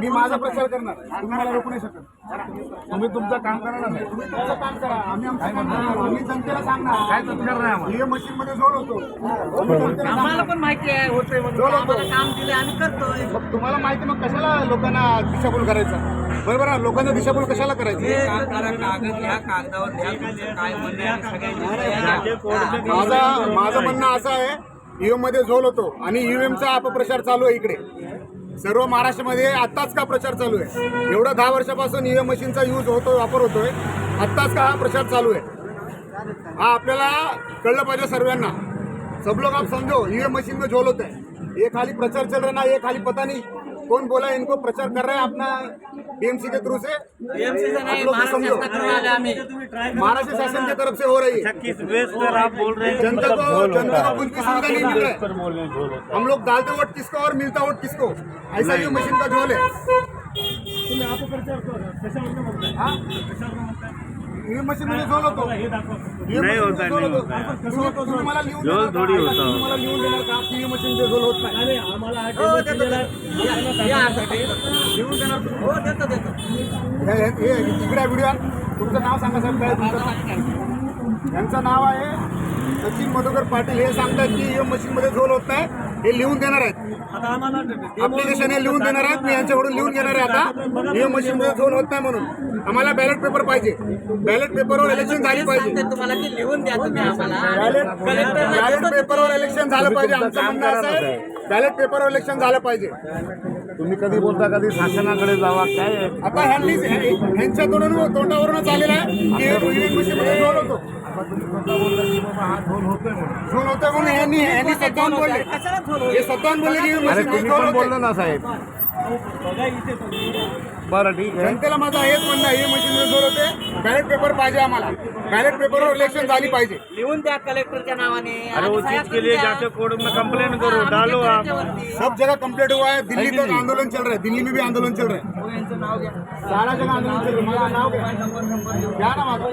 मी माझा प्रचार करणार तुम्ही मला रोखू नाही शकत. तुम्ही तुमचं काम करा ना साहेब. तुम्ही तुमचं काम करा. आम्ही आमचं काम करणार? आम्ही जनतेला सांगणार. काय तक्रार नाही आम्हाला? ईव्हीएम मशीन मध्ये जोड होतो आम्हाला. पण माहिती आहे होतंय काम दिले आम्ही करतोय. मग तुम्हाला माहिती मग कशाला लोकांना दिशाभूल करायचं? बरोबर आहे. लोकांना दिशाभूल कशाला करायचं? कागद घ्या कागदावर द्या काय म्हणणं माझा माझं म्हणणं असं आहे ईव्हीएममध्ये झोल होतो आणि ईव्हीएमचा अपप्रचार चालू आहे इकडे. सर्व महाराष्ट्रामध्ये आत्ताच का प्रचार चालू आहे? एवढा दहा वर्षापासून ईव्हीएम मशीनचा यूज होतो वापर होतोय. आत्ताच का हा प्रचार चालू आहे? हा आपल्याला कळलं पाहिजे सर्वांना. सब लोग आप समझो ईवीएम मशीन में झोल होते हैं ये खाली प्रचार चल रहा ना ये खाली पता नहीं. कौन बोला इनको प्रचार कर रहे हैं अपना बीएमसी के थ्रू से? महाराष्ट्र शासन की तरफ़ से हो रही है। किस बेस पर आप बोल रहे हैं जनता को जनता को कुछ भी सुविधा नहीं मिल रहा है। हैं हम लोग डालते वोट किसको और मिलता वोट किसको? ऐसा ये मशीन का झोल है? हाँ? ये मशीन मध्ये झोल होतो नाही होता, नाही होतो. होता. तुम्ही- तुम्ही मला लिहून झोल देणार का? थोडी ऐका, होता. तुम्ही मला लिहून देणार का की ये मशीन मध्ये झोल होत नाही हो, देतो, देतो. या, यासाठी. लिहून देणार तुम्ही? हो देतो देतो हे- हे- हे इकडे व्हिडिओ तुमचं नाव सांगा साहेब काय तुमचं यांचं नाव आहे सचिन मधुकर पाटील हे सांगतात की ईव्हीएम मशीन मध्ये झोल होत नाही हे लिहून देणार आहेत. अप्लिकेशन हे लिहून देणार आहेत. मी यांच्याकडून लिहून घेणार आहे आता. ईव्हीएम मशीन मध्ये झोल होत नाही म्हणून. आम्हाला बॅलेट पेपर पाहिजे. बॅलेट पेपरवर इलेक्शन झाली पाहिजे. सांगते तुम्हाला की लिहून द्या तुम्ही आम्हाला. बॅलेट पेपरवर इलेक्शन झालं पाहिजे. आमचं म्हणणं असं आहे. बॅलेट पेपरवर इलेक्शन झालं पाहिजे. तुम्ही कधी बोलता कधी शासनाकडे जावा काय आहे? आता ह्यांनी ह्यांच्या तोंडून तोंडावरूनच आलेलं आहे की झोल होतो. आता तुम्ही स्वतः बोलता की बाबा हा झोल होतोय म्हणून. झोल स्वतःहून बोलले? हे स्वतःहून बोलले की अरे तुम्ही पण बोललो ना साहेब. बरं ठीक आहे. जनतेला माझं हेच म्हणणं आहे हे मशीन झोल होते. बॅलेट पेपर पाहिजे आम्हाला. बॅलेट पेपरवर इलेक्शन झाली पाहिजे. लिहून द्या कलेक्टरच्या नावाने. अरे वो सह्या चीज के लिए. जाके कोर्ट में कंप्लेंट करो. आम्ही डालो आप. सब जगह कंप्लीट हुआ है. दिल्ली तक? आंदोलन चल रहा है. दिल्ली में भी आंदोलन चल रहा है. हो, यांचं नाव घ्या. सारा जगह आंदोलन चल रहा है. माझं नाव घ्या. घ्या ना माझं.